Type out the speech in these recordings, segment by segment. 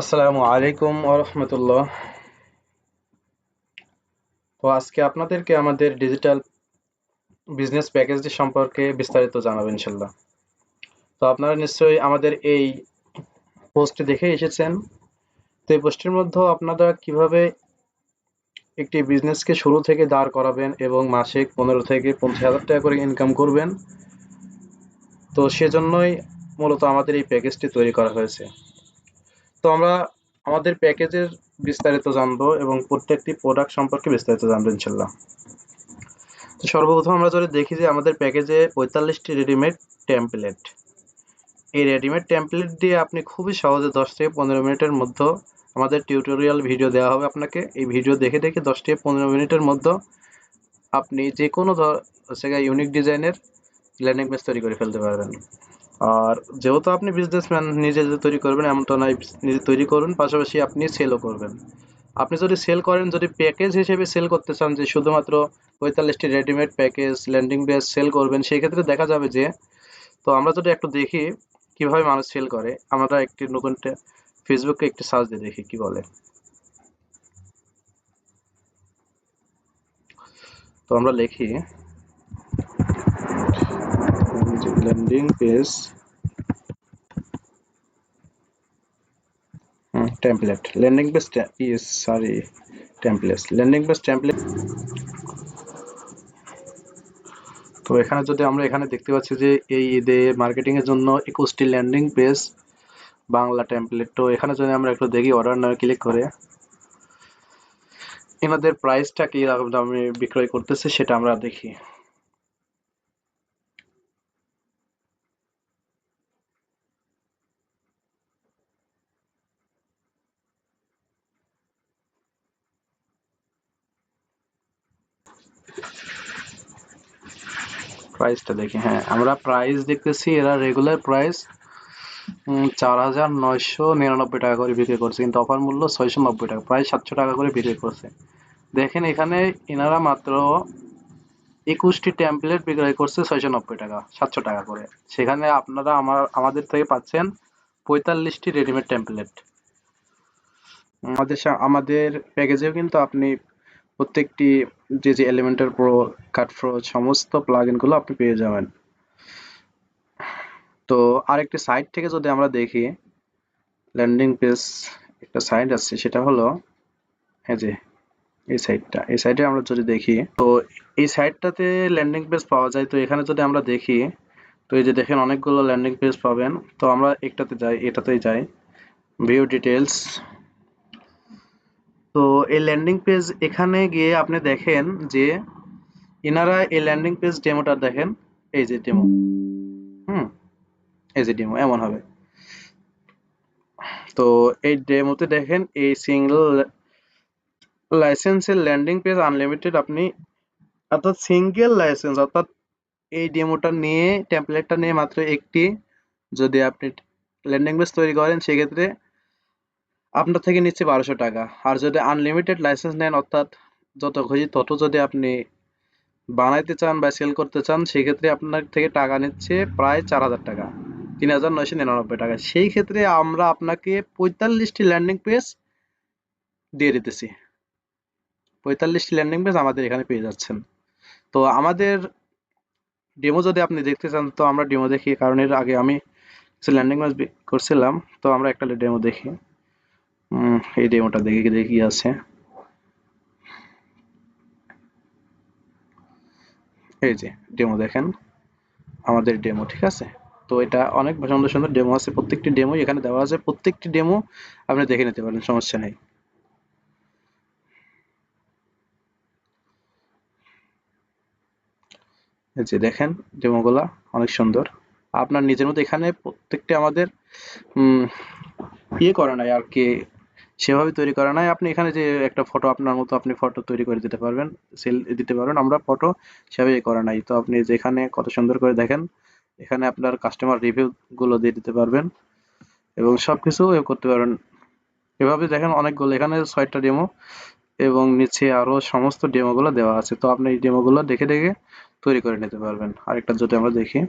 আসসালামু আলাইকুম আরহামতুল্লাহ তো আজকে আপনাদেরকে আমাদের ডিজিটাল বিজনেস প্যাকেজটি সম্পর্কে বিস্তারিত জানাব ইনশাল্লাহ তো আপনারা নিশ্চয়ই আমাদের এই পোস্টটি দেখে এসেছেন। তো এই পোস্টের মধ্যে আপনারা কীভাবে একটি বিজনেসকে শুরু থেকে দাঁড় করাবেন এবং মাসে পনেরো থেকে পঞ্চাশ হাজার টাকা করে ইনকাম করবেন। তো সেজন্যই মূলত আমাদের এই প্যাকেজটি তৈরি করা হয়েছে। তো আমরা আমাদের প্যাকেজের বিস্তারিত জানব এবং প্রত্যেকটি প্রোডাক্ট সম্পর্কে বিস্তারিত জানব, ইনশাল্লাহ। তো সর্বপ্রথম আমরা যদি দেখি যে আমাদের প্যাকেজে পঁয়তাল্লিশটি রেডিমেড টেমপ্লেট এই রেডিমেড টেমপ্লেট দিয়ে আপনি খুবই সহজে দশ থেকে পনেরো মিনিটের মধ্যে আমাদের টিউটোরিয়াল ভিডিও দেওয়া হবে আপনাকে। এই ভিডিও দেখে দেখে দশ থেকে পনেরো মিনিটের মধ্যে আপনি যে কোনো জায়গায় ইউনিক ডিজাইনের ল্যান্ডিং পেজ তৈরি করে ফেলতে পারবেন। আর যেহেতু আপনি বিজনেসম্যান নিজে যে তৈরি করবেন, এমনটা নয়, নিজে তৈরি করুন, পাশাপাশি আপনি সেলও করবেন। আপনি যদি সেল করেন, যদি প্যাকেজ হিসেবে সেল করতে চান, যে শুধুমাত্র পঁয়তাল্লিশটি readymade package landing page sell করবেন, সেই ক্ষেত্রে দেখা যাবে যে, তো আমরা যদি একটু দেখি কীভাবে মানুষ সেল করে, আমরা একটি নতুন ফেসবুকে একটি সার্চ দিয়ে দেখি, কি বলে? তো আমরা লিখি landing page template landing page is sorry template landing page template তো এখানে যদি আমরা এখানে দেখতে পাচ্ছি যে এই ঈদে মার্কেটিং এর জন্য একুশটি ল্যান্ডিং পেজ বাংলা টেমপ্লেট তো এখানে যদি আমরা একটু দেখি অর্ডার নামে ক্লিক করে, এনাদের প্রাইসটা কি দামে বিক্রয় করতেছে সেটা আমরা দেখি। প্রাইসটা দেখি হ্যাঁ আমরা প্রাইস দেখতেছি, এরা রেগুলার প্রাইস চার হাজার নয়শো নিরানব্বই টাকা করে বিক্রি করছে, কিন্তু অফার মূল্য ছয়শো নব্বই টাকা, প্রায় সাতশো টাকা করে বিক্রি করছে। দেখেন এখানে এনারা মাত্র একুশটি ট্যাম্পলেট বিক্রয় করছে ছয়শো নব্বই টাকা, সাতশো টাকা করে। সেখানে আপনারা আমার, আমাদের থেকে পাচ্ছেন পঁয়তাল্লিশটি রেডিমেড ট্যাম্পলেট আমাদের আমাদের প্যাকেজেও কিন্তু আপনি প্রত্যেকটি যে যে এলিমেন্টার প্রো কাট প্রো সমস্ত প্লাগইনগুলো আপনি পেয়ে যাবেন। তো আরেকটি সাইট থেকে যদি আমরা দেখি ল্যান্ডিং পেজ একটা সাইট আছে, সেটা হলো এই যে, এই সাইটটা এই সাইটে আমরা যদি দেখি, তো এই সাইটটাতে ল্যান্ডিং পেজ পাওয়া যায়। তো এখানে যদি আমরা দেখি, তো এই যে দেখেন অনেকগুলো ল্যান্ডিং পেজ পাবেন। তো আমরা একটাতে যাই, এটাতেই যাই। ভিউ ডিটেলস তো এই ল্যান্ডিং পেজ এখানে গিয়ে আপনি দেখেন যে এনারা এই ল্যান্ডিং পেজ ডেমোটা দেখেন, এই যে ডেমো হুম, এই যে ডেমো এমন হবে। তো এই ডেমোতে দেখেন এই সিঙ্গেল লাইসেন্সের ল্যান্ডিং পেজ আনলিমিটেড আপনি, অর্থাৎ সিঙ্গেল লাইসেন্স অর্থাৎ এই ডেমোটা নিয়ে টেমপ্লেটটা নিয়ে মাত্র একটি যদি আপনি ল্যান্ডিং পেজ তৈরি করেন, সেক্ষেত্রে আপনার থেকে নিচ্ছে বারোশো টাকা। আর যদি আনলিমিটেড লাইসেন্স নেন, অর্থাৎ যত খুশি তত যদি আপনি বানাইতে চান বা সেল করতে চান, সেক্ষেত্রে আপনার থেকে টাকা নিচ্ছে প্রায় চার হাজার টাকা। তিন হাজার নয়শো নিরানব্বই টাকা। সেই ক্ষেত্রে আমরা আপনাকে পঁয়তাল্লিশটি ল্যান্ডিং পেজ দিয়ে দিতেছি। পঁয়তাল্লিশটি ল্যান্ডিং পেজ আমাদের এখানে পেয়ে যাচ্ছেন। তো আমাদের ডেমো যদি আপনি দেখতে চান, তো আমরা ডেমো দেখি। কারণ এর আগে আমি ল্যান্ডিং পেজ করছিলাম, তো আমরা একটা ডেমো দেখি। এই ডেমোটা দেখে দেখি আছে? এই যে, ডেমো দেখেন। আমাদের ডেমো, ঠিক আছে? তো এটা অনেক সুন্দর সুন্দর ডেমো আছে। প্রত্যেকটি ডেমো এখানে দেওয়া আছে। প্রত্যেকটি ডেমো আপনি দেখে নিতে পারেন, সমস্যা নেই। যে দেখেন ডেমোগুলা, অনেক সুন্দর। আপনার নিজের মতো এখানে প্রত্যেকটি আমাদের ইয়ে করে নাই আর কি। সেভাবে তৈরি করা নাই। আপনি এখানে যে একটা ফটো আপনার মতো আপনি ফটো তৈরি করে দিতে পারবেন সেল দিতে পারবেন। আমরা ফটো সেভাবে করা নাই। তো আপনি যেখানে কত সুন্দর করে দেখেন, এখানে আপনার কাস্টমার রিভিউ গুলো দিয়ে দিতে পারবেন এবং সব কিছু করতে পারবেন। এভাবে দেখেন অনেকগুলো, এখানে ছয়টা ডেমো এবং নিচে আরও সমস্ত ডেমোগুলো দেওয়া আছে। তো আপনি এই ডেমোগুলো দেখে দেখে তৈরি করে নিতে পারবেন। আরেকটা যদি আমরা দেখি।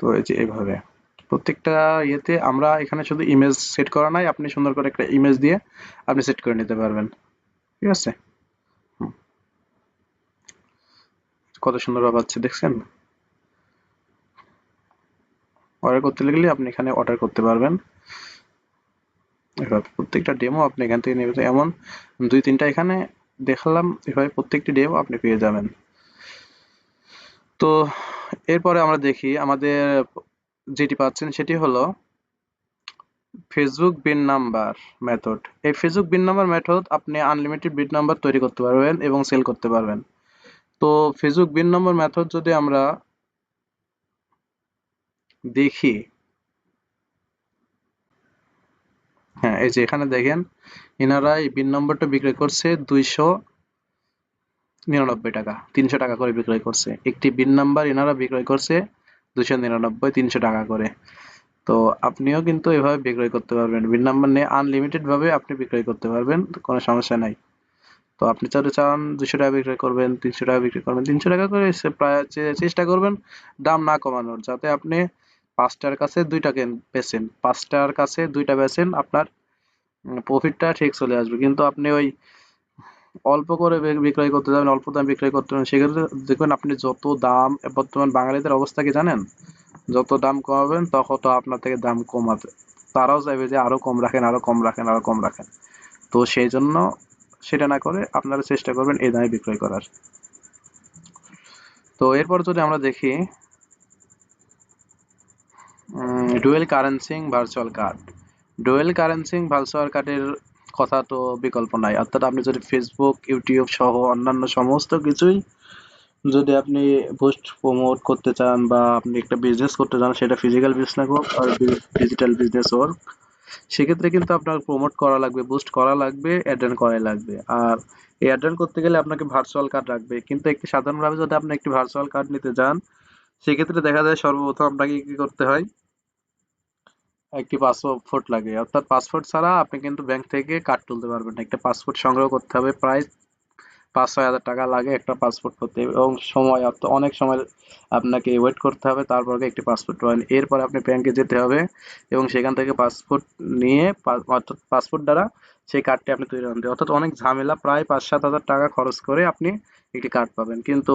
তো এই যে এইভাবে প্রত্যেকটা ইয়েতে আমরা এখানে শুধু ইমেজ সেট করা নাই, আপনি সুন্দর করে একটা ইমেজ দিয়ে আপনি সেট করে নিতে পারবেন। ঠিক আছে? কত সুন্দর হচ্ছে দেখছেন? অর্ডার করতে লাগলে আপনি এখানে অর্ডার করতে পারবেন। এভাবে প্রত্যেকটা ডেমো আপনি এখান থেকে নেবেন। এমন দুই তিনটা এখানে দেখালাম, এভাবে প্রত্যেকটি ডেমো আপনি পেয়ে যাবেন। তো এরপরে আমরা দেখি আমাদের যেটি পাচ্ছেন সেটি হলো ফেসবুক বিন নাম্বার মেথড এই ফেসবুক বিন নাম্বার মেথড আপনি আনলিমিটেড বিন নাম্বার তৈরি করতে পারবেন এবং সেল করতে পারবেন। তো ফেসবুক বিন নম্বর মেথড যদি আমরা দেখি হ্যাঁ এই যে এখানে দেখেন, এনারা এই বিন নম্বরটা বিক্রি করছে দুইশো নিরানব্বই টাকা, তিনশো টাকা করে বিক্রয় করছে। একটি বিন নাম্বার এনারা বিক্রয় করছে দুশো নিরানব্বই, তিনশো টাকা করে। তো আপনিও কিন্তু এভাবে বিক্রয় করতে পারবেন। বিন নাম্বার নিয়ে আনলিমিটেড ভাবে আপনি বিক্রয় করতে পারবেন, কোনো সমস্যা নাই। তো আপনি যদি চান দুশো টাকা বিক্রয় করবেন, তিনশো টাকা বিক্রি করবেন, তিনশো টাকা করে প্রায় চেষ্টা করবেন, দাম না কমানোর, যাতে আপনি পাঁচটার কাছে দুইটা কেন- বেচেন। পাঁচটার কাছে দুইটা বেচেন, আপনার প্রফিটটা ঠিক চলে আসবে। কিন্তু আপনি ওই অল্প করে বিক্রয় করতে যাবেন, অল্প দাম বিক্রয় করতে যাবেন। সেক্ষেত্রে দেখবেন আপনি যত দাম, বর্তমান বাঙালিদের অবস্থা কি জানেন? যত দাম কমাবেন, তত আপনার থেকে দাম কমাবে। তারাও চাইবে যে আরও কম রাখেন, আরও কম রাখেন, আরও কম রাখেন। তো সেই জন্য সেটা না করে আপনারা চেষ্টা করবেন এই দামে বিক্রয় করার। তো এরপর যদি আমরা দেখি dual currency virtual card dual currency virtual কার্ডের কথা তো বিকল্প নাই। অর্থাৎ আপনি যদি ফেসবুক ইউটিউব সহ অন্যান্য সমস্ত কিছুই যদি আপনি পোস্ট প্রমোট করতে চান বা আপনি একটা বিজনেস করতে চান, সেটা ফিজিক্যাল বিজনেস হোক আর ডিজিটাল বিজনেস হোক, সেক্ষেত্রে কিন্তু আপনার প্রমোট করা লাগবে বুস্ট করা লাগবে অ্যাডেন করা লাগবে। আর এই অ্যাডেন করতে গেলে আপনাকে ভার্চুয়াল কার্ড রাখবে। কিন্তু একটি সাধারণভাবে যদি আপনি একটি ভার্চুয়াল কার্ড নিতে যান সেক্ষেত্রে দেখা যায় সর্বপ্রথম আপনাকে কী করতে হয় একটি পাসপোর্ট লাগে। অর্থাৎ পাসপোর্ট ছাড়া আপনি কিন্তু ব্যাংক থেকে কার্ড তুলতে পারবেন না। একটা পাসপোর্ট সংগ্রহ করতে হবে। প্রায় পাঁচ ছয় হাজার টাকা লাগে একটা পাসপোর্ট করতে। এবং সময় অনেক সময় আপনাকে ওয়েট করতে হবে। তারপরে একটি পাসপোর্ট পাবেন এরপর আপনি ব্যাংকে যেতে হবে এবং সেখান থেকে পাসপোর্ট নিয়ে অর্থাৎ পাসপোর্ট দ্বারা সেই কার্ডটি আপনি তৈরি আনতে অর্থাৎ অনেক ঝামেলা। প্রায় পাঁচ সাত হাজার টাকা খরচ করে আপনি একটি কার্ড পাবেন। কিন্তু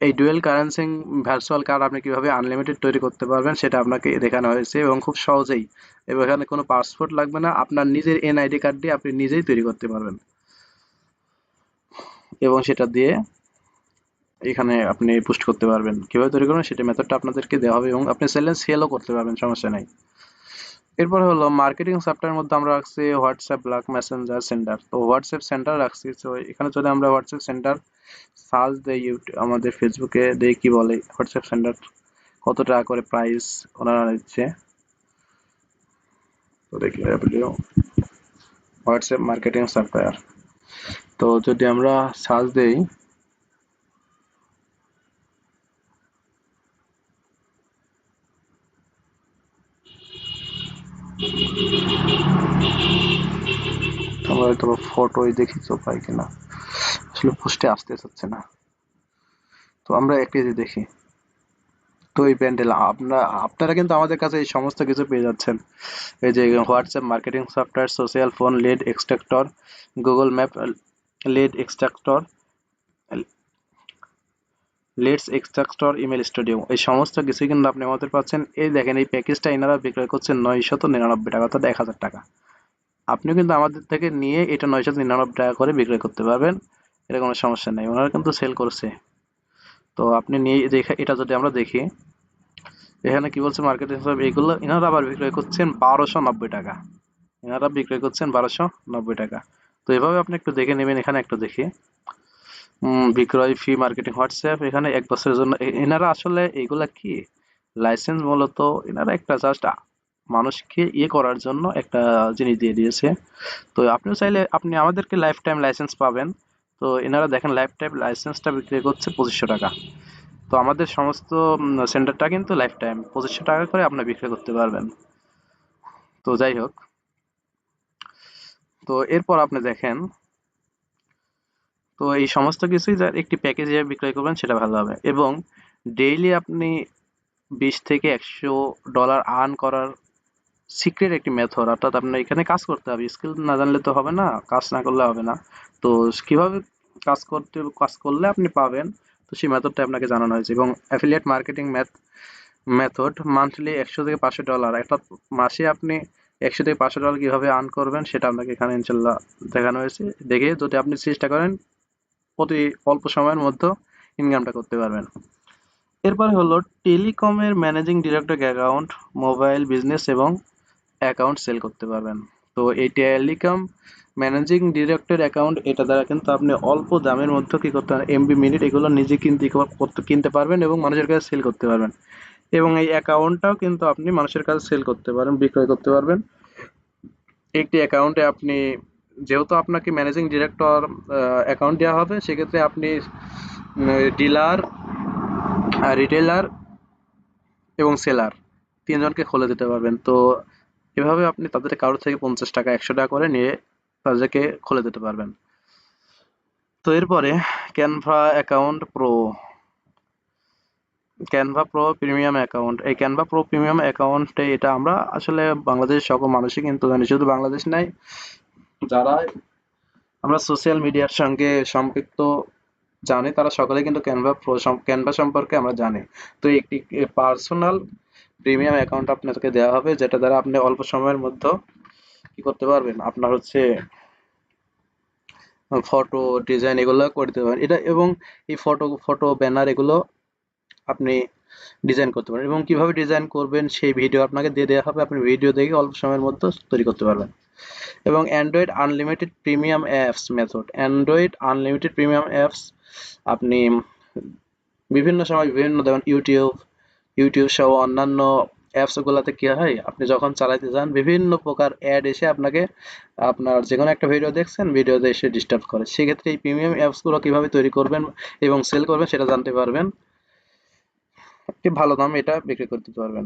এই ডুয়েল কারেন্সিং ভার্চুয়াল কার্ড আপনি কীভাবে আনলিমিটেড তৈরি করতে পারবেন সেটা আপনাকে দেখানো হয়েছে এবং খুব সহজেই। এবং এখানে কোনো পাসপোর্ট লাগবে না, আপনার নিজের এনআইডি কার্ড দিয়ে আপনি নিজেই তৈরি করতে পারবেন। এবং সেটা দিয়ে এখানে আপনি পোস্ট করতে পারবেন। কীভাবে তৈরি করবেন সেটা মেথডটা আপনাদেরকে দেওয়া হবে এবং আপনি সেলেন সেলও করতে পারবেন, সমস্যা নাই। এরপর হলো মার্কেটিং সফটওয়্যার মধ্যে আমরা রাখছি হোয়াটসঅ্যাপ ব্ল্যাক মেসেঞ্জার সেন্টার তো হোয়াটসঅ্যাপ সেন্টার রাখছি। তো এখানে যদি আমরা হোয়াটসঅ্যাপ সেন্টার সার্চ দেই ইউটিউব আমাদের ফেসবুকে দেই কি বলে হোয়াটসঅ্যাপ সেন্টার কত টাকা করে প্রাইস ওনারা নিচ্ছে তো দেখি হোয়াটসঅ্যাপ মার্কেটিং সফটওয়্যার তো যদি আমরা সার্চ দেই আমরা হয়তো ফটোই দেখি তো পাই কিনা? আসলে পোস্টে আসতে চাচ্ছে না। তো আমরা একটি যে দেখি। তো এই প্যান্ডেল আপনারা আপনারা কিন্তু আমাদের কাছে এই সমস্ত কিছু পেয়ে যাচ্ছেন। এই যে WhatsApp marketing software social phone lead extractor Google map lead extractor leads extractor email studio এই সমস্ত কিছু কিন্তু আপনি আমাদের পাচ্ছেন। এই দেখেন, এই প্যাকেজটা এনারা বিক্রয় করছেন নয়শত নিরানব্বই টাকা। অর্থাৎ এক হাজার টাকা। আপনিও কিন্তু আমাদের থেকে নিয়ে এটা নয়শত নিরানব্বই টাকা করে বিক্রয় করতে পারবেন। এটা কোনো সমস্যা নেই। ওনারা কিন্তু সেল করছে। তো আপনি নিয়ে দেখে এটা যদি আমরা দেখি, এখানে কি বলছে মার্কেটিং সব এগুলো এনারা আবার বিক্রয় করছেন বারোশো নব্বই টাকা। এনারা বিক্রয় করছেন বারোশো নব্বই টাকা। তো এভাবে আপনি একটু দেখে নেবেন, এখানে একটু দেখি। বিক্রয় ফি মার্কেটিং হোয়াটসঅ্যাপ এখানে এক বছরের জন্য। এনারা আসলে এগুলা কি? লাইসেন্স মূলত এনারা একটা জাস্ট মানুষকে ইয়ে করার জন্য একটা জিনিস দিয়ে দিয়েছে। তো আপনিও চাইলে, আপনি আমাদেরকে লাইফ টাইম লাইসেন্স পাবেন। তো এনারা দেখেন লাইফ টাইম লাইসেন্সটা বিক্রি করছে পঁচিশশো টাকা। তো আমাদের সমস্ত সেন্টারটা কিন্তু লাইফ টাইম পঁচিশশো টাকা করে আপনি বিক্রি করতে পারবেন। তো যাই হোক। তো এরপর আপনি দেখেন তো এই সমস্ত কিছুই যা একটি প্যাকেজে বিক্রয় করবেন, সেটা ভালো হবে। এবং ডেইলি আপনি বিশ থেকে একশো ডলার আর্ন করার সিক্রেট একটি মেথড অর্থাৎ আপনার এখানে কাজ করতে হবে। স্কিল না জানলে তো হবে না, কাজ না করলে হবে না। তো কীভাবে কাজ করতে, কাজ করলে আপনি পাবেন, তো সেই মেথডটা আপনাকে জানানো হয়েছে। এবং affiliate marketing math method monthly একশো থেকে পাঁচশো ডলার অর্থাৎ মাসে আপনি একশো থেকে পাঁচশো ডলার কীভাবে আর্ন করবেন, সেটা আপনাকে এখানে ইনশাল্লাহ দেখানো হয়েছে। দেখে যদি আপনি চেষ্টা করেন অতি অল্প সময়ের মধ্যে ইনকামটা করতে পারবেন। এরপরে হলো টেলিকমের managing director account mobile business এবং অ্যাকাউন্ট সেল করতে পারবেন। তো এই টেলিকম ম্যানেজিং ডিরেক্টর অ্যাকাউন্ট এটা দ্বারা কিন্তু আপনি অল্প দামের মধ্যে কী করতে পারেন এমবি মিনিট এগুলো নিজে কিনতে করতে, কিনতে পারবেন এবং মানুষের কাছে সেল করতে পারবেন। এবং এই অ্যাকাউন্টটাও কিন্তু আপনি মানুষের কাছে সেল করতে পারেন, বিক্রয় করতে পারবেন। একটি অ্যাকাউন্টে আপনি যেহেতু আপনাকে ম্যানেজিং ডিরেক্টর অ্যাকাউন্ট দেওয়া হবে, সেক্ষেত্রে আপনি ডিলার রিটেলার এবং সেলার তিনজনকে খুলে দিতে পারবেন। তো এভাবে আপনি তাদের কারোর থেকে পঞ্চাশ টাকা, একশো টাকা করে নিয়ে তাদেরকে খুলে দিতে পারবেন। তো এরপরে Canva account pro Canva pro premium account এই ক্যানভা প্রো প্রিমিয়াম অ্যাকাউন্টে এটা আমরা আসলে বাংলাদেশের সকল মানুষই কিন্তু জানি। শুধু বাংলাদেশ নাই যারা আমরা সোশ্যাল মিডিয়ার সঙ্গে সম্পৃক্ত জানি, তারা সকলে কিন্তু ক্যানভা ক্যানভা সম্পর্কে আমরা জানি। তো একটি পার্সোনাল প্রিমিয়াম অ্যাকাউন্ট আপনাকে দেওয়া হবে, যেটা দ্বারা আপনি অল্প সময়ের মধ্যে কি করতে পারবেন? আপনার হচ্ছে ফটো ডিজাইন এগুলো করতে পারেন। এটা এবং এই ফটো ফটো ব্যানার এগুলো আপনি ডিজাইন করতে পারেন। এবং কীভাবে ডিজাইন করবেন, সেই ভিডিও আপনাকে দিয়ে দেওয়া হবে। আপনি ভিডিও দেখে অল্প সময়ের মধ্যে তৈরি করতে পারবেন। এবং Android unlimited premium apps method Android unlimited premium apps আপনি বিভিন্ন সময় বিভিন্ন যেমন ইউটিউব ইউটিউব সহ অন্যান্য অ্যাপসগুলোতে কী হয়, আপনি যখন চালাইতে যান, বিভিন্ন প্রকার অ্যাড এসে আপনাকে আপনার যে কোনো একটা ভিডিও দেখছেন ভিডিওতে এসে ডিস্টার্ব করে। সেক্ষেত্রে এই প্রিমিয়াম অ্যাপসগুলো কীভাবে তৈরি করবেন এবং সেল করবেন সেটা জানতে পারবেন। একটি ভালো দাম এটা বিক্রি করতে পারবেন।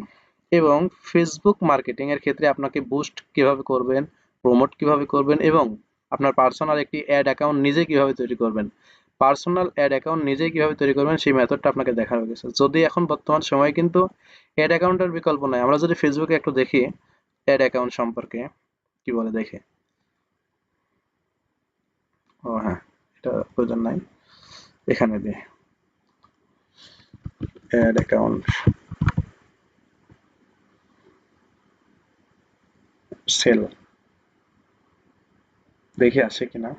এবং ফেসবুক মার্কেটিং এর ক্ষেত্রে আপনাকে বুস্ট কীভাবে করবেন প্রমোট কীভাবে করবেন এবং আপনার পার্সোনাল একটি অ্যাড অ্যাকাউন্ট নিজে কীভাবে তৈরি করবেন? পার্সোনাল অ্যাড অ্যাকাউন্ট নিজে কীভাবে তৈরি করবেন সেই মেথডটা আপনাকে দেখানো গেছে। যদি এখন বর্তমান সময়ে কিন্তু অ্যাড অ্যাকাউন্টের বিকল্প নাই, আমরা যদি ফেসবুকে একটু দেখি অ্যাড অ্যাকাউন্ট সম্পর্কে, কি বলে দেখে? ও হ্যাঁ এটা প্রয়োজন নাই। এখানে দিয়ে অ্যাড অ্যাকাউন্ট সেল দেখে আসে কিনা?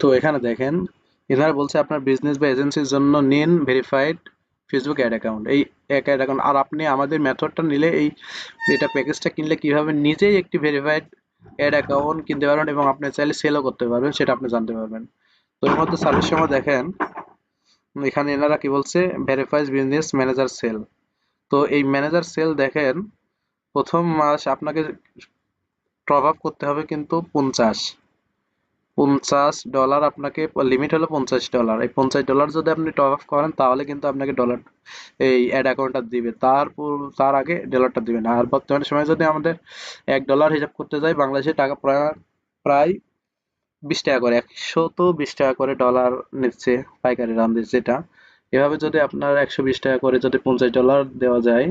তো এখানে দেখেন, এনারা বলছে আপনার বিজনেস বা এজেন্সির জন্য নিন ভেরিফাইড ফেসবুক অ্যাড অ্যাকাউন্ট এই অ্যাড অ্যাকাউন্ট আর আপনি আমাদের মেথডটা নিলে এই, এটা প্যাকেজটা কিনলে কীভাবে নিজেই একটি ভেরিফাইড অ্যাড অ্যাকাউন্ট কিনতে পারবেন এবং আপনি চাইলে সেলও করতে পারবেন, সেটা আপনি জানতে পারবেন। তো এর মধ্যে সার্ভিস সময় দেখেন, এখানে এনারা কি বলছে? ভেরিফাইজ বিজনেস ম্যানেজার সেল তো এই ম্যানেজার সেল দেখেন, প্রথম মাস আপনাকে টপ আপ করতে হবে কিন্তু পঞ্চাশ। পঞ্চাশ ডলার আপনাকে লিমিট হলো পঞ্চাশ ডলার। এই পঞ্চাশ ডলার যদি আপনি টপ আপ করেন, তাহলে কিন্তু আপনাকে ডলার এই অ্যাড অ্যাকাউন্টটা দিবে। তারপর, তার আগে ডলারটা দিবে না আর বর্তমানে সময় যদি আমাদের এক ডলার হিসাব করতে যাই, বাংলাদেশে টাকা প্রায় প্রায় বিশ টাকা করে একশো তো বিশ টাকা করে ডলার নিচ্ছে, পাইকারি দাম দিচ্ছে যেটা এভাবে যদি আপনার একশো বিশ টাকা করে যদি পঞ্চাশ ডলার দেওয়া যায়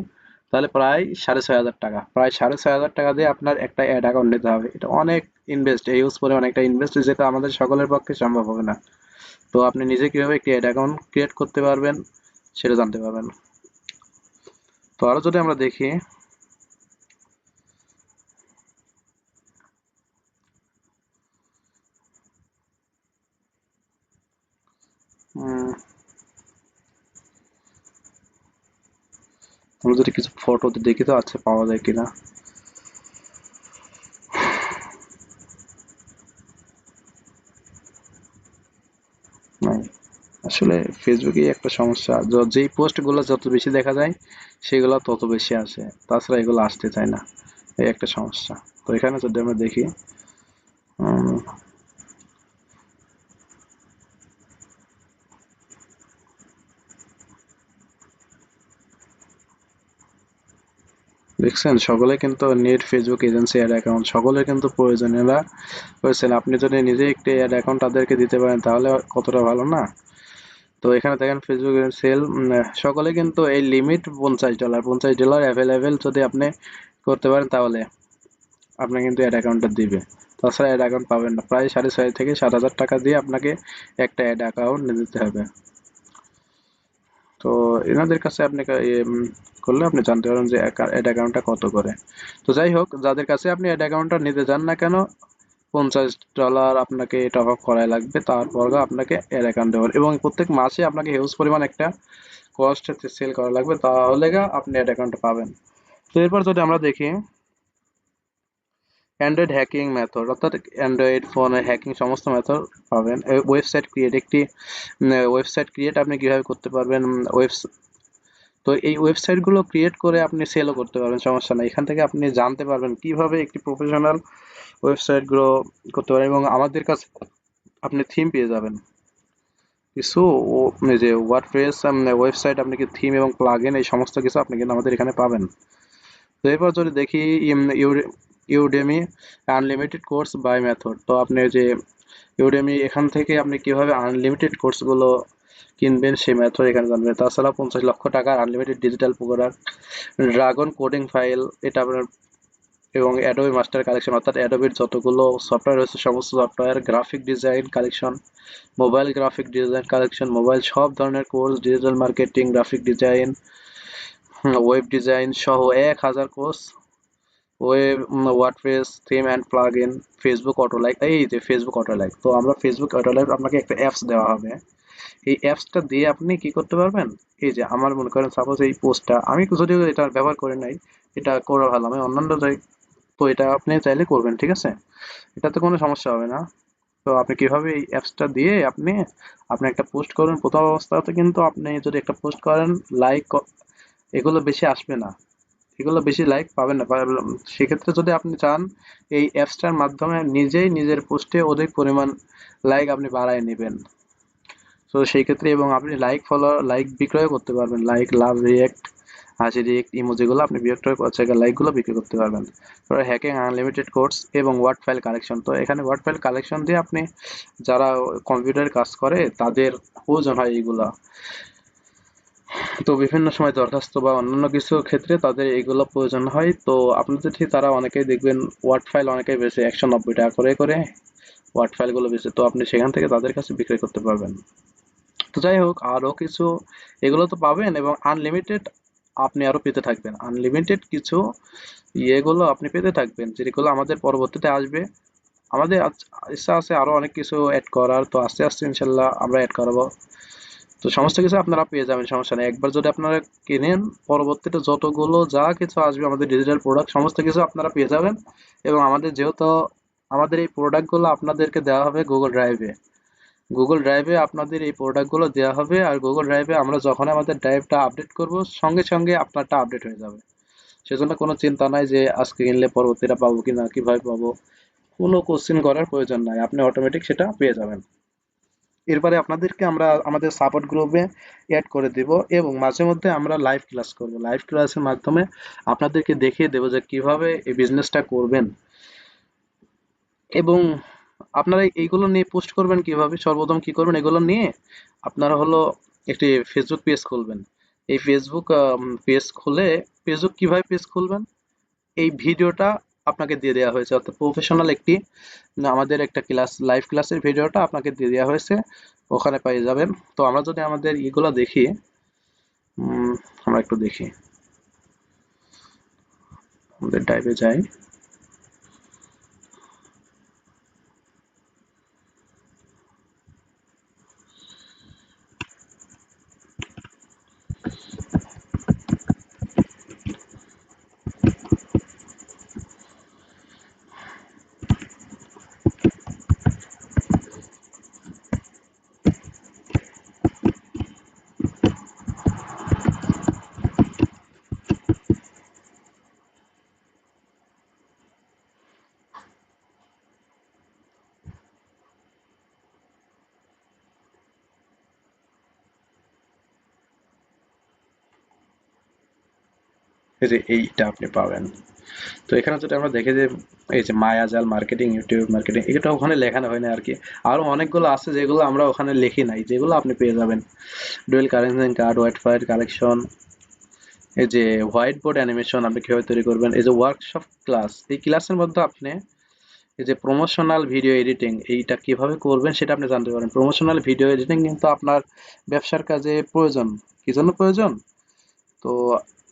তাহলে প্রায় সাড়ে ছয় হাজার টাকা। প্রায় সাড়ে ছয় হাজার টাকা দিয়ে আপনার একটা অ্যাড অ্যাকাউন্ট নিতে হবে। এটা অনেক ইনভেস্ট এই ইউজ করে অনেকটা ইনভেস্ট যেটা আমাদের সকলের পক্ষে সম্ভব হবে না। তো আপনি নিজে কীভাবে একটি অ্যাড অ্যাকাউন্ট ক্রিয়েট করতে পারবেন সেটা জানতে পারবেন। তো আরও যদি আমরা দেখি আমরা যদি কিছু ফটো দেখি তো আচ্ছা পাওয়া যায় কিনা। আসলে ফেসবুকে একটা সমস্যা। যেই পোস্টগুলো যত বেশি দেখা যায়, সেগুলো তত বেশি আসে। তাছাড়া এগুলো আসতে চায় না, এই একটা সমস্যা। তো এখানে যদি আমরা দেখি দেখছেন? সকলে কিন্তু net Facebook agency ad account সকলের কিন্তু প্রয়োজনীয়রা হয়েছেন আপনি যদি নিজে একটি অ্যাড অ্যাকাউন্ট তাদেরকে দিতে পারেন, তাহলে কতটা ভালো না? তো এখানে দেখেন ফেসবুক সেল সকলে কিন্তু এই লিমিট পঞ্চাশ ডলার পঞ্চাশ ডলার অ্যাভেলেবেল যদি আপনি করতে পারেন, তাহলে আপনি কিন্তু অ্যাড অ্যাকাউন্টটা দিবে। তাছাড়া অ্যাড অ্যাকাউন্ট পাবেন না। প্রায় সাড়ে ছয় থেকে সাত হাজার টাকা দিয়ে আপনাকে একটা অ্যাড অ্যাকাউন্ট দিতে হবে। তো এনাদের কাছে আপনি করলে আপনি জানতে পারেন যে অ্যাড অ্যাকাউন্টটা কত করে। তো যাই হোক, যাদের কাছে আপনি অ্যাড অ্যাকাউন্টটা নিতে যান না কেন, পঞ্চাশ ডলার আপনাকে টপ আপ করাই লাগবে তারপর আপনাকে অ্যাড অ্যাকাউন্ট দেওয়ার এবং প্রত্যেক মাসে আপনাকে হিউজ পরিমাণ একটা কস্ট সেল করা লাগবে, তাহলে আপনি অ্যাড অ্যাকাউন্টটা পাবেন। তো এরপর যদি আমরা দেখি অ্যান্ড্রয়েড হ্যাকিং মেথড অর্থাৎ অ্যান্ড্রয়েড ফোনে হ্যাকিং সমস্ত মেথড পাবেন। ওয়েবসাইট ক্রিয়েট একটি ওয়েবসাইট ক্রিয়েট আপনি কীভাবে করতে পারবেন ওয়েবস তো এই ওয়েবসাইটগুলো ক্রিয়েট করে আপনি সেলও করতে পারবেন, সমস্যা নেই। এখান থেকে আপনি জানতে পারবেন কীভাবে একটি প্রফেশনাল ওয়েবসাইটগুলো করতে পারেন এবং আমাদের কাছে আপনি থিম পেয়ে যাবেন। কিছু যে ওয়ার্ডপ্রেস ওয়েবসাইট আপনি কি থিম এবং প্লাগ এই সমস্ত কিছু আপনি কিন্তু আমাদের এখানে পাবেন। তো এরপর যদি দেখি Udemy unlimited course buy method তো আপনি যে ইউডেমি এখান থেকে আপনি কীভাবে আনলিমিটেড কোর্সগুলো কিনবেন, সেই মেথড এখানে জানবেন। তাছাড়া পঞ্চাশ লক্ষ টাকার unlimited digital product dragon coding file এটা আপনার এবং অ্যাডোবি মাস্টার কালেকশন অর্থাৎ অ্যাডোবির যতগুলো সফটওয়্যার রয়েছে, সমস্ত software graphic design collection mobile graphic design collection mobile সব ধরনের course digital marketing graphic design web design সহ এক হাজার course web WordPress theme and plugin Facebook auto like এই যে ফেসবুক অটো লাইক তো আমরা ফেসবুক অটো লাইক আপনাকে একটা অ্যাপস দেওয়া হবে। এই অ্যাপসটা দিয়ে আপনি কি করতে পারবেন? এই যে আমার মনে করেন সাপোজ এই পোস্টটা আমি যদিও এটা ব্যবহার করে নাই, এটা করা ভালো, আমি অন্যান্য তো এটা আপনি চাইলে করবেন, ঠিক আছে? এটাতে কোনো সমস্যা হবে না। তো আপনি কীভাবে এই অ্যাপসটা দিয়ে আপনি আপনি একটা পোস্ট করবেন প্রথম অবস্থাতে কিন্তু আপনি যদি একটা পোস্ট করেন লাইক এগুলো বেশি আসবে না। এগুলো বেশি লাইক পাবেন না। সেক্ষেত্রে যদি আপনি চান, এই অ্যাপসটার মাধ্যমে নিজেই নিজের পোস্টে অধিক পরিমাণ লাইক আপনি বাড়ায় নেবেন। তো সেই ক্ষেত্রে এবং আপনি লাইক ফলো লাইক বিক্রয় করতে পারবেন। লাইক লাভ রিয়েক্ট হাসি রিয়েক্ট ইমোজিগুলো আপনি বিক্রয় করছে লাইকগুলো বিক্রি করতে পারবেন। তারপরে হ্যাকিং আনলিমিটেড কোর্স এবং ওয়ার্ড ফাইল কালেকশন তো এখানে ওয়ার্ড ফাইল কালেকশন দিয়ে আপনি যারা কম্পিউটার কাজ করে, তাদের প্রয়োজন হয় এইগুলা তো বিভিন্ন সময় দরখাস্ত বা অন্যান্য কিছু ক্ষেত্রে তাদের এগুলো প্রয়োজন হয় তো আপনাদের ঠিক তারা অনেকেই দেখবেন ওয়ার্ড ফাইল অনেকেই বেশি একশো নব্বই টাকা করে করে ওয়ার্ড ফাইলগুলো বেশি তো আপনি সেখান থেকে তাদের কাছে বিক্রয় করতে পারবেন তো যাই হোক আরও কিছু এগুলো তো পাবেন এবং আনলিমিটেড আপনি আরও পেতে থাকবেন আনলিমিটেড কিছু ইয়েগুলো আপনি পেতে থাকবেন যেগুলো আমাদের পরবর্তীতে আসবে আমাদের ইচ্ছা আছে আরও অনেক কিছু অ্যাড করার তো আস্তে আস্তে ইনশাল্লাহ আমরা অ্যাড করাবো তো সমস্ত কিছু আপনারা পেয়ে যাবেন, সমস্যা নেই। একবার যদি আপনারা কেনেন, পরবর্তীতে যতগুলো যা কিছু আসবে, আমাদের ডিজিটাল প্রোডাক্ট সমস্ত কিছু আপনারা পেয়ে যাবেন। এবং আমাদের যেহেতু আমাদের এই প্রোডাক্টগুলো আপনাদেরকে দেওয়া হবে গুগল ড্রাইভে গুগল ড্রাইভে আপনাদের এই প্রোডাক্টগুলো দেওয়া হবে আর গুগল ড্রাইভে আমরা যখন আমাদের ড্রাইভটা আপডেট করব, সঙ্গে সঙ্গে আপনারটা আপডেট হয়ে যাবে। সেজন্য কোনো চিন্তা নাই যে আজকে কিনলে পরবর্তীটা পাবো কি না কীভাবে পাবো। কোনো কোশ্চেন করার প্রয়োজন নাই, আপনি অটোমেটিক সেটা পেয়ে যাবেন। এরপরে আপনাদেরকে আমরা আমাদের সাপোর্ট গ্রুপে অ্যাড করে দেব এবং মাঝে মধ্যে আমরা লাইভ ক্লাস করব। লাইভ ক্লাসের মাধ্যমে আপনাদেরকে দেখিয়ে দেবো যে কীভাবে এই বিজনেসটা করবেন। এবং আপনারা এইগুলো নিয়ে পোস্ট করবেন কীভাবে? সর্বপ্রথম কি করবেন? এগুলো নিয়ে আপনারা হলো একটি ফেসবুক পেজ খুলবেন। এই ফেসবুক পেজ খুলে ফেসবুক কীভাবে পেজ খুলবেন? এই ভিডিওটা আপনাকে দিয়ে দেওয়া হয়েছে। অর্থাৎ প্রফেশনাল একটি আমাদের একটা ক্লাস লাইভ ক্লাসের ভিডিওটা আপনাকে দিয়ে দেওয়া হয়েছে। ওখানে পেয়ে যাবেন। তো আমরা যদি আমাদের ইগুলো দেখি আমরা একটু দেখি। আমাদের টাইপে যাই। এইটা আপনি পাবেন। তো এখানে যদি আমরা দেখি যে এই যে মায়াজাল মার্কেটিং ইউটিউব মার্কেটিং এটা ওখানে লেখানো হয় না আর কি। আরও অনেকগুলো আছে যেগুলো আমরা ওখানে লিখি নাই, যেগুলো আপনি পেয়ে যাবেন। Dual currency card white fire collection এই যে হোয়াইট বোর্ড অ্যানিমেশন আপনি কীভাবে তৈরি করবেন, এই যে ওয়ার্কশপ ক্লাস এই ক্লাসের মধ্যে আপনি এই যে প্রমোশনাল ভিডিও এডিটিং এইটা কীভাবে করবেন সেটা আপনি জানতে পারেন। প্রমোশনাল ভিডিও এডিটিং কিন্তু আপনার ব্যবসার কাজে প্রয়োজন। কি জন্য প্রয়োজন? তো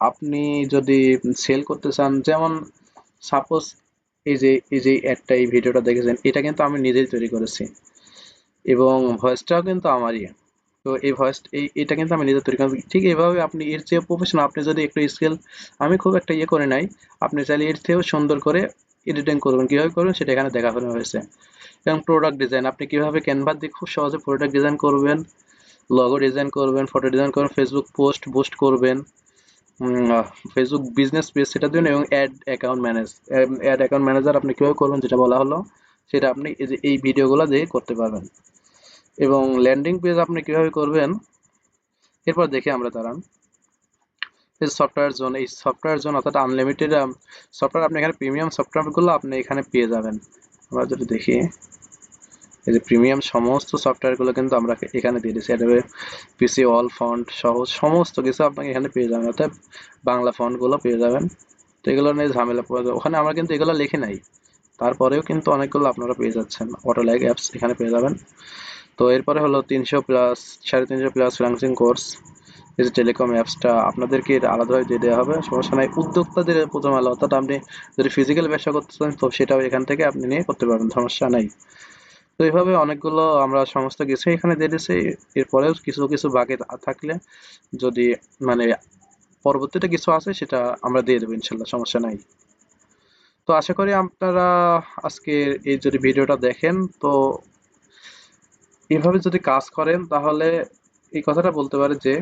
আপনি যদি সেল করতে চান, যেমন সাপোজ এই যে এই যে একটা এই ভিডিওটা দেখেছেন, এটা কিন্তু আমি নিজেই তৈরি করেছি। এবং ভয়েসটাও কিন্তু আমারই। তো এই ভয়েস এই, এটা কিন্তু আমি নিজে তৈরি করি ঠিক এইভাবে আপনি এর চেয়ে প্রফেশনাল আপনি যদি একটু স্কেল আমি খুব একটা ইয়ে করে নাই। আপনি চাইলে এর চেয়েও সুন্দর করে এডিটিং করবেন। কীভাবে করবেন সেটা এখানে দেখানো হয়েছে। এবং প্রোডাক্ট ডিজাইন আপনি কীভাবে ক্যানভাস দিয়ে খুব সহজে প্রোডাক্ট ডিজাইন করবেন লগো ডিজাইন করবেন ফটো ডিজাইন করবেন ফেসবুক পোস্ট বুস্ট করবেন। ফেসবুক বিজনেস পেজ সেটা দিন এবং ad account manage ad account manager আপনি কীভাবে করবেন যেটা বলা হলো, সেটা আপনি এই ভিডিওগুলো দিয়ে করতে পারবেন। এবং ল্যান্ডিং পেজ আপনি কীভাবে করবেন, এরপর দেখে আমরা দাঁড়ান। সফটওয়্যার জোন এই সফটওয়্যার জোন অর্থাৎ আনলিমিটেড সফটওয়্যার আপনি এখানে প্রিমিয়াম সফটওয়্যারগুলো আপনি এখানে পেয়ে যাবেন। আমরা যদি দেখি। এই যে প্রিমিয়াম সমস্ত সফটওয়্যারগুলো কিন্তু আমরা এখানে দিয়ে দিচ্ছি অ্যাডোবে পিসি অল ফন্ট সহ সমস্ত কিছু আপনাকে এখানে পেয়ে যাবেন। অর্থাৎ বাংলা ফন্টগুলো পেয়ে যাবেন। তো এগুলো নিয়ে ঝামেলা পড়ে যাবে। ওখানে আমরা কিন্তু এগুলো লিখে নাই। তারপরেও কিন্তু অনেকগুলো আপনারা পেয়ে যাচ্ছেন। অটো লাইক অ্যাপস এখানে পেয়ে যাবেন। তো এরপরে হলো তিনশো প্লাস সাড়ে তিনশো প্লাস ফ্রিলান্সিং কোর্স এই যে টেলিকম অ্যাপসটা আপনাদেরকে আলাদাভাবে দিয়ে দেওয়া হবে। সমস্যা নাই। উদ্যোক্তাদের প্রথম আলো। অর্থাৎ আপনি যদি ফিজিক্যাল ব্যবসা করতে চান, তো সেটাও এখান থেকে আপনি নিয়ে করতে পারবেন। সমস্যা নাই। তো এইভাবে অনেকগুলো আমরা সমস্ত কিছু এখানে দিয়ে দিচ্ছি এরপরেও কিছু কিছু বাকি থাকলে যদি মানে পরবর্তীতে কিছু আছে সেটা আমরা দিয়ে দেবো ইনশাল্লাহ, সমস্যা নাই। তো আশা করি আপনারা আজকে এই যদি ভিডিওটা দেখেন, তো এভাবে যদি কাজ করেন, তাহলে এই কথাটা বলতে পারে যে